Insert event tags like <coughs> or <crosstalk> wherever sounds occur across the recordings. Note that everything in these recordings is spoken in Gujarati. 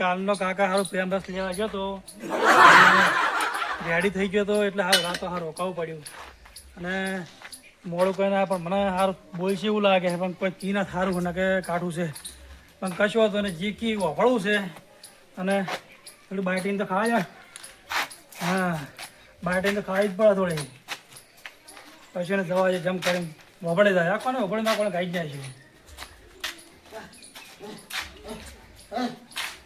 કાલનો કાકા હારું પ્રેમ રસ લેવા ગયો તો. રેડી થઈ ગયો તો એટલે હાર, રાતો હાર રોકાવું પડ્યું. અને મોડું કહીને આ પણ મને હાર બોલશે એવું લાગે પણ કોઈ કી ના થારું ને કે કાઢું છે. પણ કશું હતું ને જે કી વફળવું છે. અને થોડું બાયટીને તો ખાવા જાય હા બાયટીને તો ખાવી જ પડે થોડી. પછી એને જવા જમ કરીને વફળે જાય. આ કોને વફળે ના કોને ખાઈ જાય છે.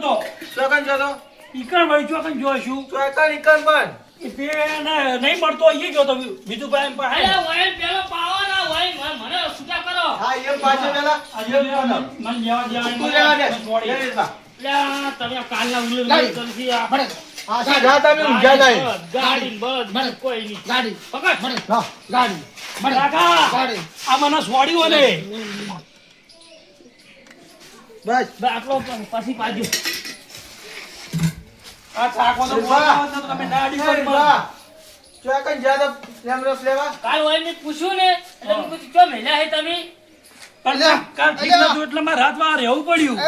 ગયો તો. ઈકણ વળી જો જોઈશું તો એકન એકન પણ? નહીં મળતો એ ગયો તો બીજું ભાઈ પાસે. અલા પેલો પાવો ના વાઈન મને- મને છૂટા કરો. હા એમ પાછો પેલા આજે લેવા દે. મને લેવા દે તું લેવા દે. મને છોડી. લે લેવા. અલા તમે કાલના ઉલ્લુ ગાડી. ચલસી આ જા તમે ઊંઘ્યા નહીં. ગાડી કોઈ નહીં. ગાડી. પકડ. ગાડી. આ મને છોડ્યું ને બસ. બે આટલો પછી પાજો આ ચાકો તો. બોલાવો તો તમે મને. હા જો એકન જ્યાદા લેમરસ લેવા? કાલ હોય ને પૂછ્યું ને એટલે મેં પૂછ્યું ચો મેલા હે તમે? પણ ઠીક નતું એટલે મારે રાત રહેવું પડ્યું.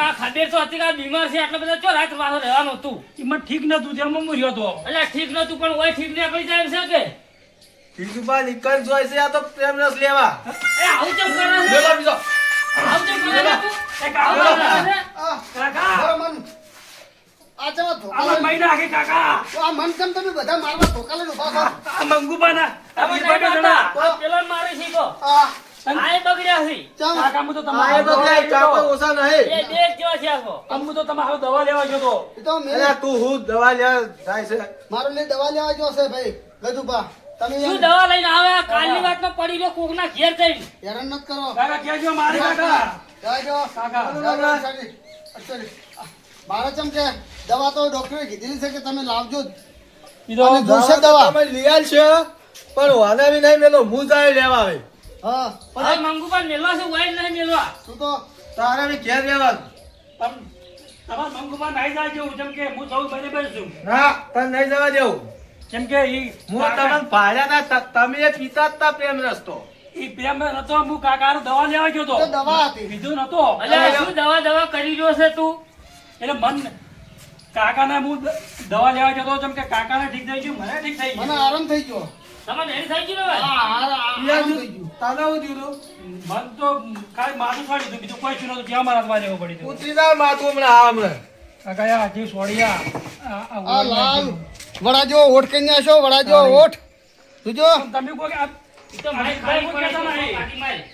આ ખબર તો હતી એટલે ઠીક નતું પણ ઓય ઠીક ને કઈ જાય છે કે? બીજું બા જોઈ છે આ તો પ્રેમરસ લેવા. એ આવું કરે છે બીજો. આવું ચમ કરે છે તું? એ કાકા. ચમ કરે છે? કાકા. આ જવા આ ધોકા મહિના નાખી કાકા. આ મન કેમ તમે બધા મારવા ધોકા લઈને ઊભા છો? આ મંગુબાના. આ તમે જણા. મારતા. આ પેલો ને મારે આ બગડ્યા છે. તો નહીં એ જ છે આખો. તો તમારે દવા લેવા ગયો તો. તો મેં તું હું દવા લેવા જાય છે? મારો લઈ દવા લેવા ગયો છે ભાઈ ગજુભા. તમે શું દવા લઈને આવે આ કાલની વાતમાં પડી લો કોકના ઘેર જઈને. હેરાન નથી કરો. કાકા કહેજો મારે કાકા? કાકા. મારે ચમ કે દવા તો ડોક્ટરે કીધેલી છે કે તમે લાવજો કીધો જોશે દવા તમે લીયાલ છે પણ વાના બી નહીં મેલો હું જાય લેવા આવે હા પણ મેલવા છે વાઈન નહીં મેલવા. તું તો તારે બી ઘેર તમ- તમારા મંગુબા નાઈ જાય જેવું જેમ કે હું બરાબર છું. ના તને નહીં જવા દેવું. કેમ કે ઈ હું કાકા- તમને ભાડ્યા તા ત- તમે એ પીતા જ તા પ્રેમ રસ્તો. ઈ પ્રેમ નતો હું કાકાનો દવા લેવા ગયો તો. તો દવા હતી. બીજું નતો. એટલે શું દવા દવા કરી ગયો છે તું? એટલે મન કાકાને હું દવા લેવા જતો જેમ કે કાકાને ઠીક થઈ ગયું મને ઠીક થઈ મને આરામ થઈ ગયો. તમને હેરી થઈ ગયું ને? આ- આ- આરામ થઈ ગયું. તને હું દીધું? મન તો ખાલી માથું ફાડી દીધું બીજું કોઈ નતું. ત્યાં મારા હાથમાં લેવું પડી ઉતરી જા માથું હમણાં આ હમણાં કાકા આ- આ આ ઓળખ લાલ. વડાજો ઓઠ કઈ આશો વડાજો ઓઠ. જોજો. તમે કે તો મારી ભાઈ નહીં.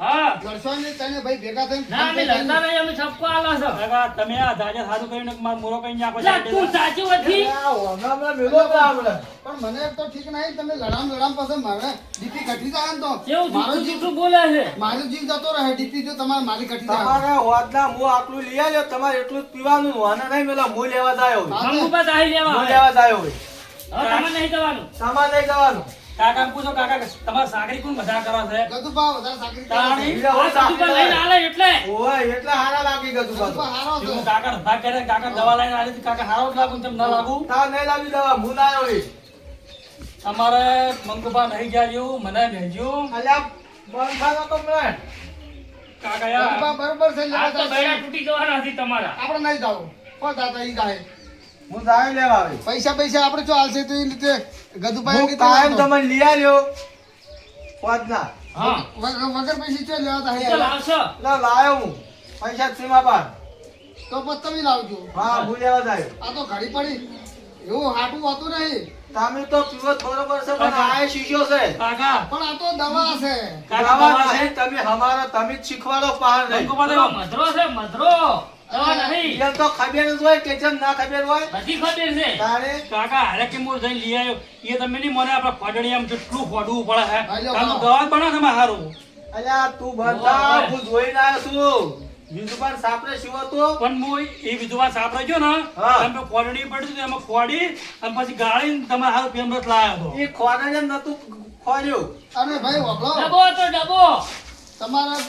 હા. દર્શન તને ભાઈ ભેગા થઈને ના અમે લડતા નહીં અમે છપકો આલા છે. તમે આ દાજે સારું કરીને માર મોરો કઈ નાખો તું સાચી હતી આ મેલો પણ મને તો ઠીક નહીં તમે લડામ લડામ પાસે મારે. ઘટી જાય ને તો. કેવું મારો જીવ જૂઠું બોલે છે? મારો જીવ જતો રહે ડીપી જો તમારે મારી ઘટી જાય. તમારા હોદના હું આટલું લઈ આવ્યો તમારે એટલું જ પીવાનું વાના નહીં મેલા હું લેવા જાય હોય. હા. મંગુપા લેવા હું લેવા જાય હવે તમારે નહીં જવાનું. સામાન લઈ જવાનું. કાકા પૂછો કાકા તમારા સાગરી કોણ બધા કરો છે? ગદુ વધારે સાકરી તાણી. છે. બીજા આ હોય મંગુપા લઈને આલે એટલે. ઓય એટલે હારા લાગી ગયું ગદુ બધું ભાવ હારો છે. કાકા ધંધા કરે કાકા દવા લઈને કાકા હારો લાગુ તેમ ના લાગુ? તા નહીં લાવી દવા હું ના આવી અમારે મંગુભા નહીં જાજો મને ભેજો અલ્યા બંધ તો મને કાકા બરોબર છે આ તો જાય તૂટી જવાના હતી તમારા. આપણે નહીં જાવ કોણ દાદા ઈ જાય હું જાય લેવા આવી. પૈસા પૈસા આપણે જો હાલશે તો એ રીતે ગધુભાઈ કે કાયમ તમે લઈ આલ્યો. પાંચના હા. વગર પૈસા ચો લેવા તા હે લાવશો. લા લાયો હું. પૈસા સીમા પર. તો પછી તમે લાવજો. હા હું લેવા જાય આ તો ઘડી પડી. એવું હાટું હોતું નહીં. તમે તો પીવત બરોબર છે પણ આ શીખ્યો છે. કાકા. પણ આ તો દવા છે. દવા દવા છે? તમે હમારા તમે જ શીખવાડો પાર નહીં. મંગુભા પેલો તો મધરો છે મધરો. દવા નહીં. એમ તો ખબર જ હોય કે જેમ ના ખબર હોય. બધી ખબર છે. તારે? કાકા હારે કે મોર જઈને લઈ આવ્યો એ તમે નહીં મને આપણા ફોડણી આમ જેટલું ફોડવું પડે હે. હાલ્યો દવા બનાવો તમે હારું. અલ્યા તું બધા હું જોઈ આવ્યો છું. વિધુબાન સાપરે શિવો તો પણ હું એ વિધવા સાપરે ગયો ને. તમે ખોડણી પડ્યું એમાં ખોડી અને પછી ગાળીને તમે હાલ પેમરત લાવ્યો હતો. એ ખોરાને નતું ખોર્યું. અને ભાઈ વગડો ડબો તો ડબો. તમારા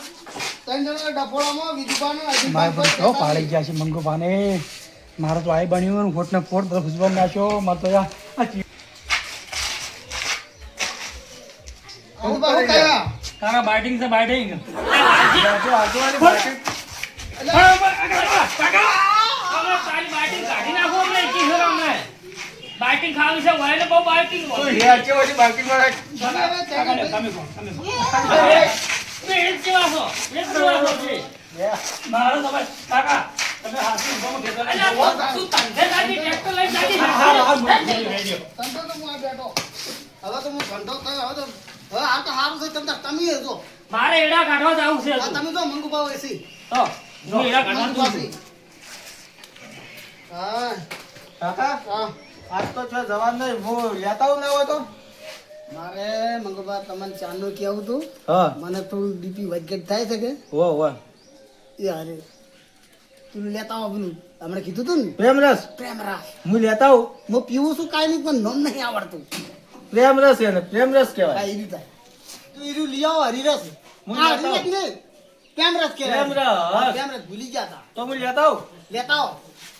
ત્રણ જણા પણ કોઈ કેવો કહેતા પાડી ગયા છે મંગુભાને. મારો તો આઈ બન્યું ને ખોટને ખોટ બધા ખુશબન નાખ્યો મારે તો યાર આ? તારા બાઇટિંગ છે બાઇટિંગ છે બાટિંગ તું વાળા તમે તમે તમે કહો. તમે છો એક જેવા છો છે મારો તો ભાઈ કાકા તમે હાથની ઊભામાં ખેતર અલ્યા, તું ધંધે જાતી ટ્રેક્ટર લઈને જાતી હા, હા, હા, હે? Ready, ready. ધંધો તો હું આ બેઠો હવે તો હું ધંધો થયો હવે તો હવે આ તો સારું છે તમે તમે જો મારે એડા કાઢવા જવું છે તમે જો મંગુભાવ એસી તો હું એડા કાઢવા જઉં છું. હા. કાકા? હા. આજ તો જો જવાન નહીં હું લેતા આવું ના હોય તો? મારે મંગુભા તમને ચાંદનું કેવું હતું હા. મને થોડું બીપી વધઘટ થાય છે કે? હો હો એ અરે. તું લેતા આવ પેલું હમણાં કીધું તું ને? પ્રેમ રસ પ્રેમ હું લેતા આવું. હું પીવું છું કાંઈ નહીં પણ નોમ નહીં આવડતું. પ્રેમ રસ એને પ્રેમ રસ કહેવાય એ એરી થાય તું એરું લઈ આવો હરિરસ હું નહીં રસ. હા, પ્રેમ રસ ભૂલી ગયા હતા. તો હું લેતા આવું? લેતા આવો.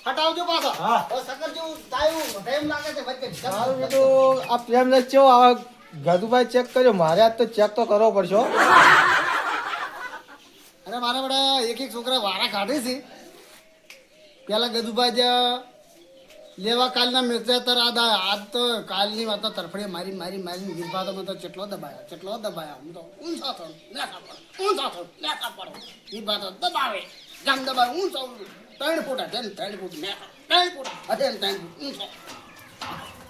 હટાવજો પાછો. હા. ઓ સકર જો તાયું ટાઈમ લાગે છે વચ્ચે સારું તો આ પ્રેમ રસ કેવો આ ગદુભાઈ ચેક કર્યો મારે આજ તો ચેક તો કરવો પડશો અરે મારા બધા એક એક છોકરા વારા કાઢે છે. પેલા ગદુભાઈ જ્યાં લેવા કાલના મેચા તર આજ આજ તો કાલની વાત તરફડી મારી મારી મારી ગીરભાતો તો ચેટલો દબાયા ચેટલો દબાયા. હું તો ઊંચા થો, લેખા પડો, ઊંચા થો, લેખા પડો. ગીરભાતો દબાવે, ગામ દબાવે, ઊંચો. ત્રણ ફૂટ અઢે ને, ત્રણ ફૂટ લેખા ત્રણ ફૂટ અઢે ને, ત્રણ ફૂટ ઊંચો.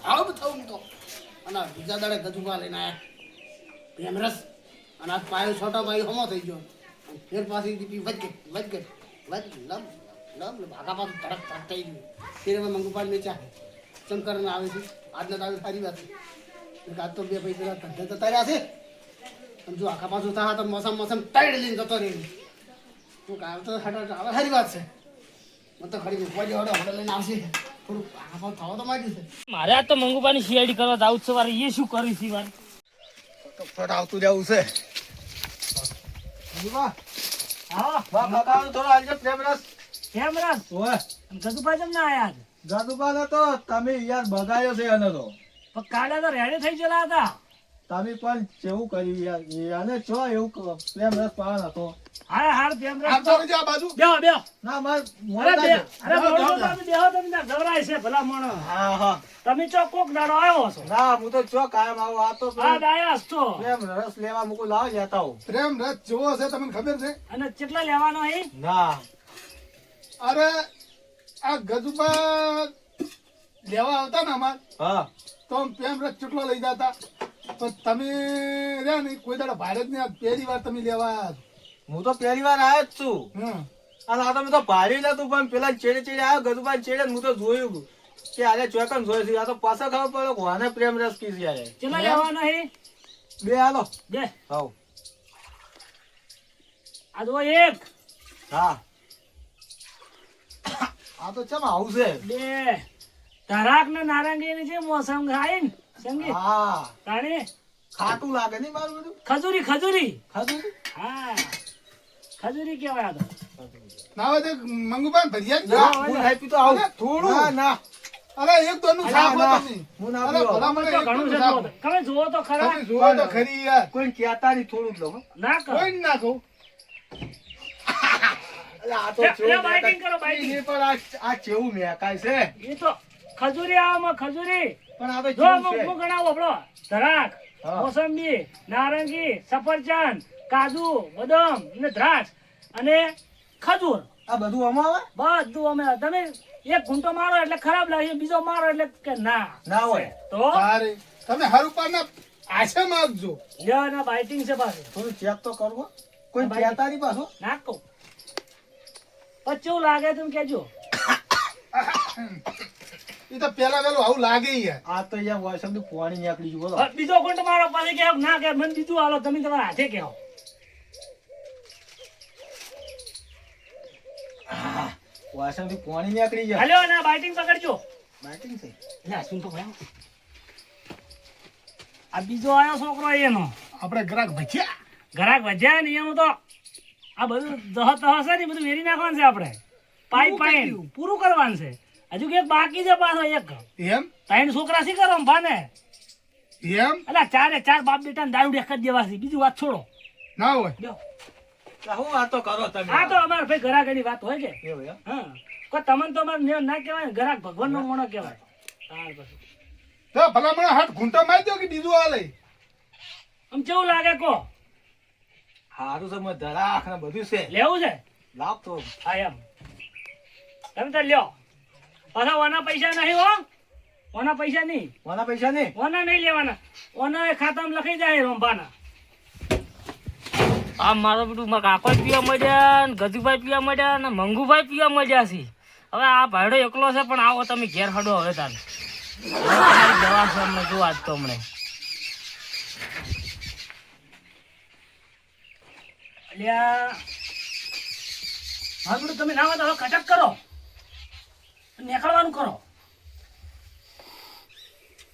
આવું થવું તો. અને બીજા દાડે ગદુભા લઈને આવ્યા પ્રેમરસ અને આ પાયો છોટો ભાઈ હમો થઈ ગયો. ફેર પાછી દીપી વજ લમ લમ લમ. આગા પાછું તરક તરક થઈ ગયું ફેર હવે મંગુપાલ ને ચા ચમકર ને આવે છે આજના તારી સારી વાત છે આજ તો બે ભાઈ પેલા ધંધે તો તાર્યા છે અને જો આખા પાછું થા તો મોસમ મોસમ ટાઈડ લઈને જતો રહે તું કામ તો આવે સારી વાત છે મને તો ખરી મૂકવા જેવડો હડો લઈને આવશે થોડું આખા પાછું થવા તો માંડ્યું છે મારે આ તો મંગુપાની સીઆઈડી કરવા જવું છે વારે એ શું કર્યું છે વારે ફટ આવતું જવું છે હા બાપ કાકાનું થોડો આલજો પ્રેમ રસ કેમ રાખ ઓય. ગદુભાઈ કેમ ના આયા ગદુભા ને તો તમે યાર બગાયો છે એને તો. પણ કાલે તો રેડી થઈ ગયેલા હતા. તમે પણ કેવું કર્યું યાર. અને છો એવું પ્રેમ રસ પાન હતો. હા હાર પ્રેમ રાજ તો આ બાજુ. બે બે ના માર મોરે બે અરે ના, તમે બેહો તમે ના ગભરાય છે ભલા મોણો હા હા. તમે ચો કોક દાડો આવ્યો છો? ના હું તો ચો કાયમ આવો આ તો આ પ્રેમ દાયા છો. પ્રેમ રસ લેવા મુકુ લાવ લેતા હું પ્રેમ રસ જોવો છે તમને ખબર છે? અને કેટલા લેવાનો હે ના. અરે આ ગજબા લેવા આવતા ને અમાર હા. તો આમ પ્રેમ રસ ચૂંટલો લઈ જતા. તો તમે રહ્યા ને કોઈ દાડા ભારતની પહેલી વાર તમે લેવા હું તો પહેલી વાર આવ્યો જ છું. હમ. અને આ તો મેં તો ભારી નતું પણ પેલા ચેડે ચેડે આવ્યો ગદુભાઈ ચેડે હું તો જોયું કે આને ચોકન જોયું છે. આ તો પાછા ખબર પડે કોને પ્રેમ રસ કીધી યારે કેટલા લેવાનો હે? બે હાલો. બે. હાવ. આ જો એક. હા. આ તો ચમ આવશે બે તરાક ને નારંગી ની છે મોસમ ખાઈ ને સંગીત હા. તાણે? ખાટું લાગે નહીં મારું બધું? ખજૂરી ખજૂરી. ખજૂરી? હા. ખજૂરી કેવાય આ તો. ના હોય તો મંગુભાઈ ભરિયા ના હું નહીં પીતો આવું. થોડું. ના ના. અરે એક દોનું ના, સાફ ના. હું ના અરે, ભલા મને તો ઘણું છે. તમે જુઓ તો ખરા. તમે જુઓ તો ખરી યાર. કોઈ કહેતા નહીં થોડું જ લો ના કોઈ ના કહું. આ તો ચેવું બાઇટિંગ કરો, બાઇટિંગ. પણ આ આ ચેવું મેકાય છે. એ તો ખજૂરી આવામાં ખજૂરી. પણ આ તો જો હું છે. આપણો ધરાક મોસંબી નારંગી સફરજન કાજુ બદામ ને દ્રાક્ષ અને ખજૂર. આ બધું અમે આવે? બધું અમે તમે એક ઘૂંટો મારો એટલે ખરાબ લાગે બીજો મારો એટલે કે ના. ના હોય. તો? તમે ઉપર આશા માંગજો. ના બાઇટિંગ છે પાછું. થોડું ચેક તો કરવો કોઈ. કહેતા નહીં પાછું? ના કહું. કેવું લાગે તમે કેજો એ <coughs> તો પેલા પેલું આવું લાગે આ તો યાર વોઇસ ઓફ પાણી નીકળી ગયું બીજો કોણ તમારો પાસે કે ના કે મને બીજું આલો તમે તમારા હાથે કહો. વોઇસ ઓફ પાણી નીકળી જાય હાલો ના બાઇટિંગ પકડજો. બાઇટિંગ આ બીજો આયો છોકરો એનો. આપણે ગ્રાહક ભજ્યા. ગ્રાહક ભજ્યા ને એનું તો આ બધું દહ તહ છે ને બધું વેરી નાખવાનું છે આપણે. પાઈ પાઈ પૂરું કરવાનું છે. હજુ કે બાકી છે પાછો એક. એમ? ત્રણ છોકરા શી કરો ભાને? એમ? અલા ચારે ચાર બાપ બેટા દારૂ ડેખત જ છે. બીજું વાત છોડો. ના હોય. હું વાતો કરો તમે. આ તો અમારે ભાઈ ઘરાકની વાત હોય કે? એવું હા. કો તમને તો અમારે ને- ના કહેવાય ઘરાક ભગવાન નો મોણો કહેવાય. તાર પછી. તો ભલા મને હાથ ઘૂંટો મારી દો કે બીજું આ લઈ? આમ કેવું લાગે કો? હારું છે મને ધરાખ ને બધું છે. લેવું છે? લાવ તો. હા એમ. તમે તો લ્યો. પાછા ઓના પૈસા નહીં હો. ઓના પૈસા નહીં. ઓના પૈસા નહીં? ઓના નહીં લેવાના. ઓના ખાતામાં લખી જાય રોંભાના. આ મારો બધું મારા કાકો પીવા મળ્યા ને ગજુભાઈ પીવા મળ્યા ને મંગુભાઈ પીવા મળ્યા છે. હવે આ ભાઈડો એકલો છે પણ આવો તમે ઘેર હડો હવે તાને દવા છે અમને જો આજ તો હમણે અલ્યા. હા તમે ના તો હવે કટક કરો. નીકળવાનું કરો.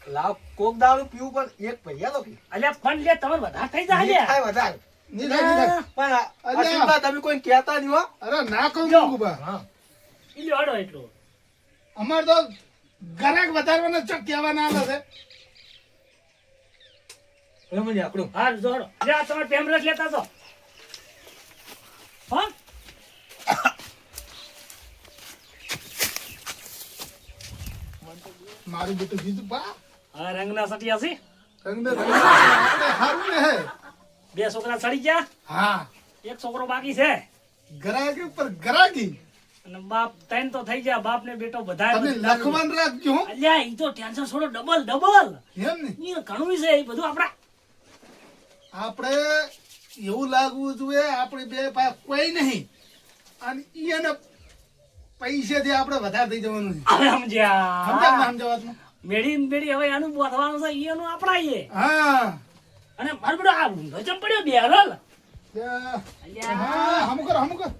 લાવ કોક દારૂ પીવું પણ એક ભૈયા તો કે અલ્યા ફંડ લે તમારે વધારે થઈ જાય થાય વધારે. થાય, થાય. પણ આ- તમે કોઈ કહેતા નહીં હો. અરે ના કહું જો. ગુબા હા. ઈ હડો એટલું. અમારે તો ગરાક વધારવાના ચક કહેવાના આવે છે. જ આપણું હા જોડો. લે તમારે લેતા તો. હા મારું બેટું જીતું હા રંગના સટિયા છે. રંગના હારું ને હે. બે છોકરા સડી ગયા. હા. એક છોકરો બાકી છે. ગરાગી પર ગરાગી. અને બાપ ત્રણ તો થઈ ગયા. બાપ ને બેટો બધા તમે લખવાન રાખજો અલ્યા ઈ તો ટેન્શન છોડો ડબલ ડબલ. એમ ને. ઈ ઘણું છે એ બધું આપડા આપણે એવું લાગવું જોઈએ આપણે બે પાસે કોઈ નહીં. અને એને પૈસેથી આપણે વધારે થઈ જવાનું છે. સમજ્યા. સમજાવ ને સમજાવવાનું મેળી મેળી હવે આનું બોથવાનું છે એનું આપડાઈએ હા. અને મારું બેટો આ ઊંધો ચમ પડ્યો બે. હલ હા હમ કર હમ કર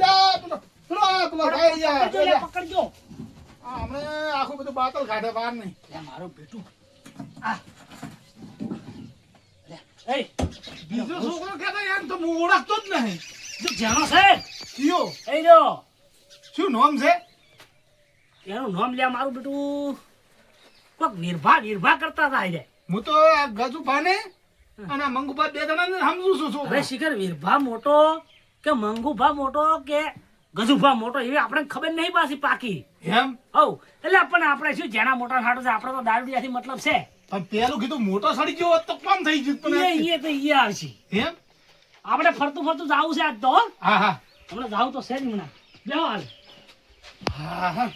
જા પેલો પેલો આ પેલો ભાઈ જા, પકડજો પકડજો. હમણાં આખું બધું બાતલ કાઢે બહાર નહીં. મારો બેટું. આ. એ બીજો છોકરો કે યાર તો હું ઓળખતો જ નહીં. જો જાણો છે? કયો? એ જો. શું નામ છે? એનું નામ લે મારું બેટું. કોક નિર્ભા નિર્ભા કરતા હતા હું તો આ ગજુભા ને અને મંગુભા બે જણા સમજુ છું હવે છોકરો શિખર વીરભા મોટો કે મંગુભા મોટો કે ગજુભા મોટો એવી આપણે ખબર નહીં પાછી પાકી. એમ? હવ એટલે પણ આપણે શું જેના મોટા હાડો છે આપણે તો દારૂડિયાથી મતલબ છે. પણ પેલું કીધું મોટો સડી ગયો હોત તો કોમ થઈ ગયું ઈએ એ ઈએ તો એ આવશે. એમ? આપણે ફરતું ફરતું જાવું છે આજ તો હા. હા હમણાં જાવું તો છે જ હમણાં બેહો હાલ. હા હા.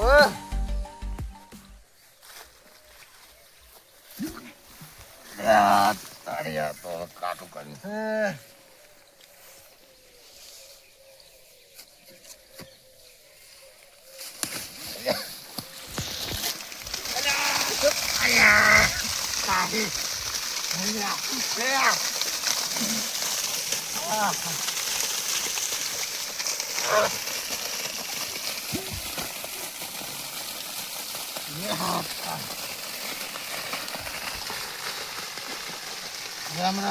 uh. やったありがとうかとかに、えー Ah.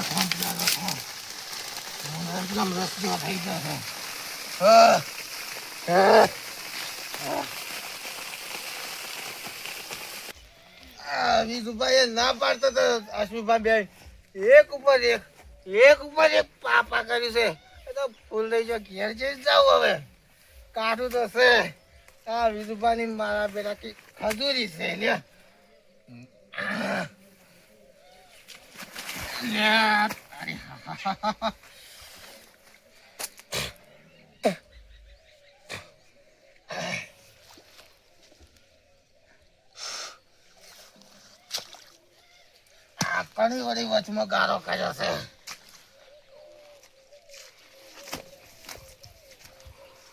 સંપલા રાખો. વિજુભાઈ ના પાડતા તો અશ્વિભાઈ બે એક ઉપર એક એક ઉપર એક પાપા કર્યું છે. એ તો ફૂલ લઈ જાઓ ઘેર જઈ જાવ હવે. કાઢું તો છે. આ વિધુભાઈ મારા બેટા કે ખજૂરી છે લ્યો ઘણી વળી વચમાં ગારો કર્યો છે.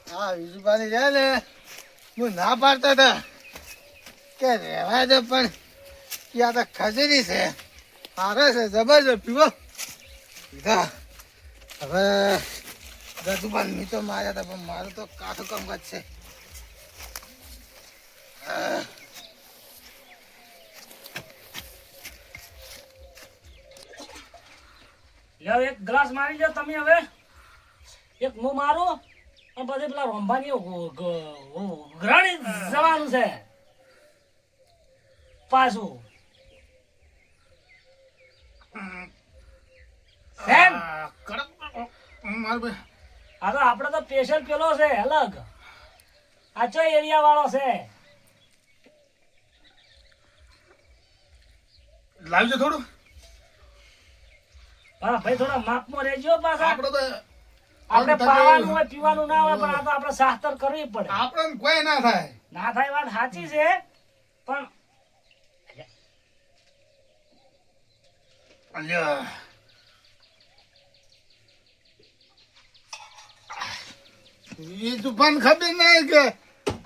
હા વિજુભાની છે ને હું ના પાડતા હતો કે રહેવા દે પણ ત્યાં તો ખજરી છે. હારે છે જબરજસ્ત પીવો. પીધા હવે ગજુભાન મી તો માર્યા હતા પણ મારું તો કાઠું કમકત છે. લ્યો એક ગ્લાસ મારી લો તમે હવે. એક મો મારો, અને પછી પેલા રોંભાની ઘરાણી જવાનું છે. પાછું. આ આ તો આપણે તો સ્પેશિયલ પેલો છે અલગ. આ ચો એરિયા વાળો છે? લાવજો થોડું. હા ભાઈ થોડા માપમાં રહેજો પાછા. આપણે તો આપણે પાવાનું હોય પીવાનું ના હોય પણ આ તો આપણે શાસ્ત્ર કરવી પડે. આપણને કોઈ ના થાય. ના થાય વાત સાચી છે પણ અલ્યા એ તુફાન ખબર નહીં કે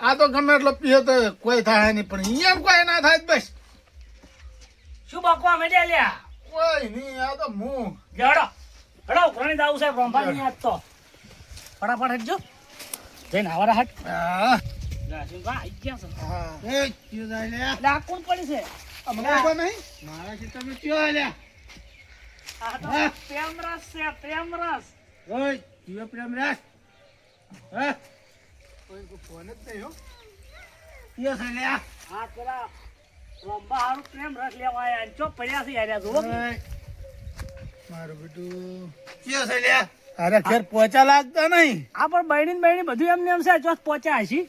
આ તો ગમે એટલો પીએ તો કોઈ થાય નહીં પણ અહીંયા કોઈ ના થાય બસ. શું બકવા મેડ્યા લ્યા? કોઈ નહીં આ તો હું. જડો હડો. ઉઘરાણી દાવું છે નહીં આજ તો. ફટાફટ હટજો. જઈને આવારા હટ. હા. છે? કોણ પડી છે. મારા ખેતરમાં ક્યાં લે આ તો પ્રેમ રસ છે પ્રેમ રસ. ઓય જીવ પ્રેમ રાખ. હા. કોઈ કોઈ ફોન જ નહીં હો. ક્યાં છે લે આ પેલા રોંભા હારું પ્રેમ રસ લેવા આયા અને ચો પડ્યા છે યાર કે. ઓય. મારું બેટું. ક્યાં છે અરે ઘેર પહોંચા લાગતા નહીં. આ પણ બહેણી ને બહેણી બધું એમને એમ છે ચોથ પહોંચ્યા હશી.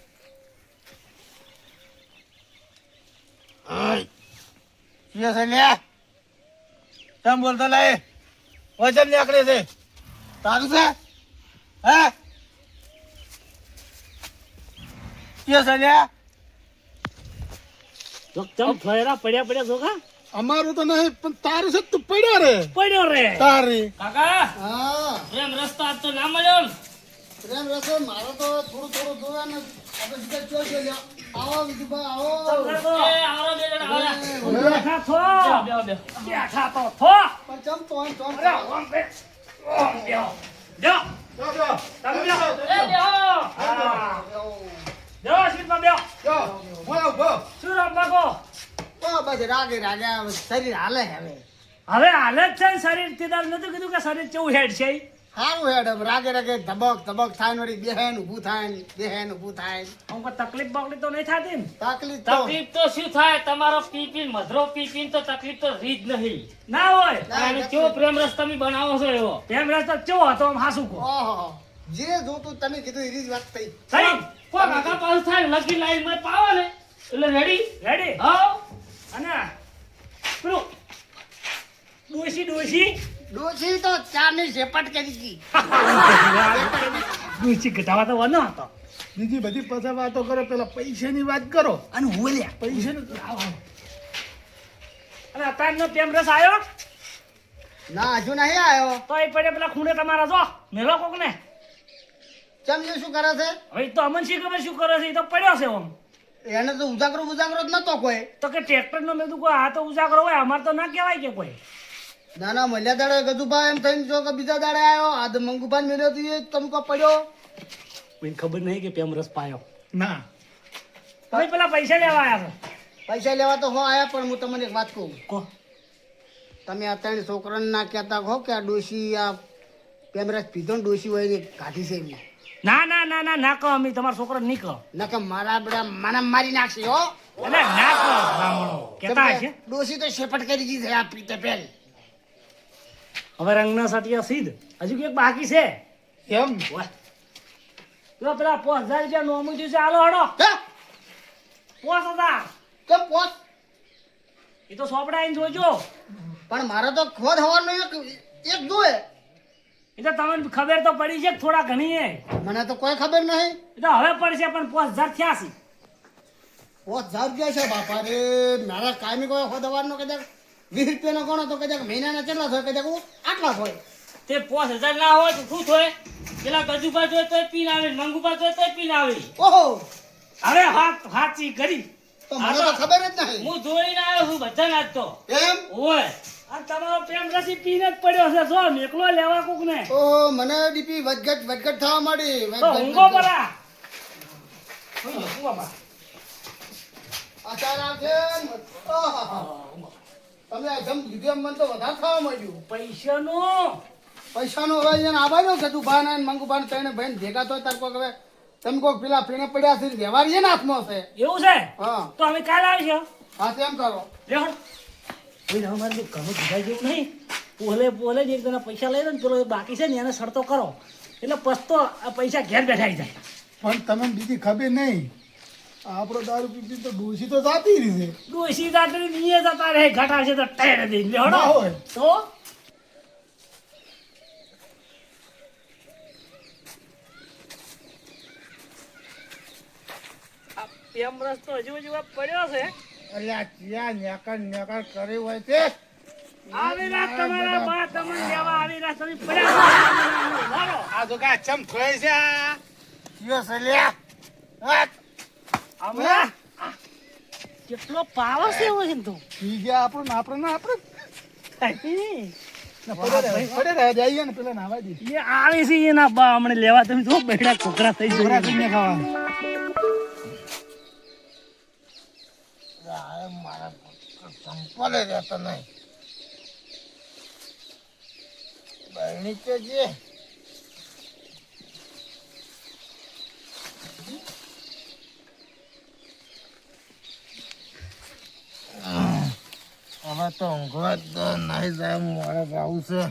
ક્યાં કેમ બોલતો લે વજન નીકળે છે. તારું છે? હે? કે છે લે જો ચમ ફેરા પડ્યા પડ્યા જો કા? અમારું તો નહીં પણ તારું છે તું પડ્યો રે. પડ્યો રે. તારી. કાકા હા. પ્રેમ રસ્તો આજ તો ના મળ્યો પ્રેમ રસ્તો મારો તો થોડું થોડું જોવાનું આપણે સીધા છે લ્યો. આવો વિજુભાઈ આવો. રાગે રાગે શરીર હાલે હવે. હવે હાલે જ છે શરીર. તે દાડ કીધું કે શરીર કેવું હેડ છે? સારું હેડ રાગે રાગે ધબક ધબક થાય ને વળી બેહેન ઊભું થાય ને બેહેન ઊભું થાય અમુક તકલીફ બકલીફ તો નહીં થતી ને? તકલીફ તકલીફ તો શું થાય? તમારો પીપીન મધરો પીપીન તો તકલીફ તો રીત નહીં. ના હોય. અને કેવો પ્રેમ રસ તમે બનાવો છો એવો? પ્રેમ રસ તો કેવો હતો આમ હાસુ કો ઓહો જે જોતું તમે કીધું એ જ વાત થઈ. થઈ. કોઈ કાકા પાસ થાય લકી લાઈનમાં પાવો ને. એટલે રેડી રેડી હા અને પેલું ડોસી ડોશી. ડોશી તો ચાની ઝેપટ કરી હતી. ડોસી ઘટાવા તો વાનો હતો. બીજી બધી પાછા વાતો કરો પેલા પૈસાની વાત કરો. અને હોલ્યા પૈસાની અને અત્યારનો પ્રેમ રસ આવ્યો ના હજુ નહીં આવ્યો તો એ પડે પેલા ખૂણે તમારા જો. મેલો કોક ને ચમ એ શું કરે છે? હવે તો અમન શી ખબર શું કરે છે? એ તો પડ્યો છે ઓમ. એને તો ઉજાગરો ઉજાગરો જ નતો કોઈ. તો કે ટ્રેક્ટર નો મેં કોઈ આ તો ઉજાગરો હોય અમાર તો ના કહેવાય કે કોઈ. ના ના મળ્યા દાડે ગજુભાઈ એમ થઈને જો કે બીજા દાડે આવ્યો આ તો મંગુભાઈ મેળ્યો તો એ તમકો પડ્યો. મને ખબર નહીં કે પેમ રસ પાયો. ના. તમે પેલા પૈસા લેવા આવ્યા પૈસા લેવા તો હો આયા પણ હું તમને એક વાત કહું. કહો. કો તમે આ ત્રણ છોકરાને ના કહેતા હો કે આ ડોશી આ પેમરસ પીધો ને ડોશી હોય ને કાઢી છે એમને. ના ના ના ના ના કહો અમે. તમારા છોકરો નહીં કહો. નકર મારા બધા મને મારી નાખશે હો. એટલે ના કહો કેતા છે ડોશી તો શેપટ કરી દીધી છે આ પીતે પેલ હવે રંગના સટિયા સીધ. હજુ એક બાકી છે? એમ? વાહ. પેલા પાંચ હજાર રૂપિયા નોમું થયું છે. હાલો હડો પાંચ હજાર. કેમ પોત એ તો સોપડા આવીને જોજો. પણ મારે તો ખોદ હવાનો એક એક જોએ એ તો તમને ખબર તો પડી છે થોડા ઘણી એ મને તો કોઈ ખબર નહીં. એ તો હવે પડશે પણ પાંચ હજાર થયા છે. પોત હજાર રૂપિયા છે બાપા રે. મારા કાયમી કોઈ ખોદ હવાનો કદાચ વીસ રૂપિયાનો ગણો તો કદાચ મહિનાના કેટલા થાય? કદાચ આટલા હોય તે પાંચ હજાર ના હોય તો શું થાય? પેલા ગજુભા જોઈ તો પીન આવે મંગુભા જોઈ તો પીન આવે. ઓહો! હવે હાથ હાચી કરી તો મને તો ખબર જ નહીં. હું જોઈને આવ્યો છું બધા નાચતો એમ? હોય આ તમારો પ્રેમ રસી પીને જ પડ્યો છે. જો મેકલો લેવા કોક ને ઓહો મને ડીપી વધઘટ વધઘટ થવા માંડી. તો ઊંઘો પરા ઊંઘો પરા. આચાર આવશે ને. તમે આ જમ લીધું એમ મને તો વધારે થવા માંડ્યું પૈસાનું? પૈસાનો હવે એને આબાનો કે તું ભાન અને મંગુ ભાન ત્રણે ભાઈ ભેગા તો તાર કોક હવે તમે કોક પેલા પીણે પડ્યા છે વ્યવહાર એને હાથમાં છે. એવું છે? હા. તો અમે કાલે આવીશું હા તેમ કરો. લેવડ કોઈ ના મારે ઘણું ભીગાઈ જેવું નહીં. પોલે પોલે જ એક જણા પૈસા લઈ લે ને પેલો બાકી છે ને એને શરતો કરો. એટલે પસ્તો આ પૈસા ઘેર બેઠા જાય. પણ તમે બીજી ખબર નહીં. આપણો દારૂ પીપી તો ડોસી તો જાતી રહી છે ડોસી જાતી નીએ જતા રહે ઘટા છે તો ટેડ દે ના હોય. તો? એમ રસ્તો હજુ હજુ પડ્યો છે. અલ્યા ક્યાં નેકળ નેકળ કરી હોય તે. આવી રાત તમારા બા તમને લેવા આવી રાત તમે પડ્યા આ તો કા ચમ થોય છે આ. કયો છે હા. હમણાં કેટલો પાવર છે એવો હિન્દુ પી ગયા આપણો ને આપણે ના આપણે. ના, પડે રહે, પડે રહે, જઈએ ને પેલા નાવા દે એ આવે છે એના બા હમણે લેવા તમે જો બેડા છોકરા થઈ જાય ખાવા મારા સંપલે રહેતો નહીં. બહેણી તો જે હવે તો ઊંઘવા જ નહીં જાય મારે આવું છે.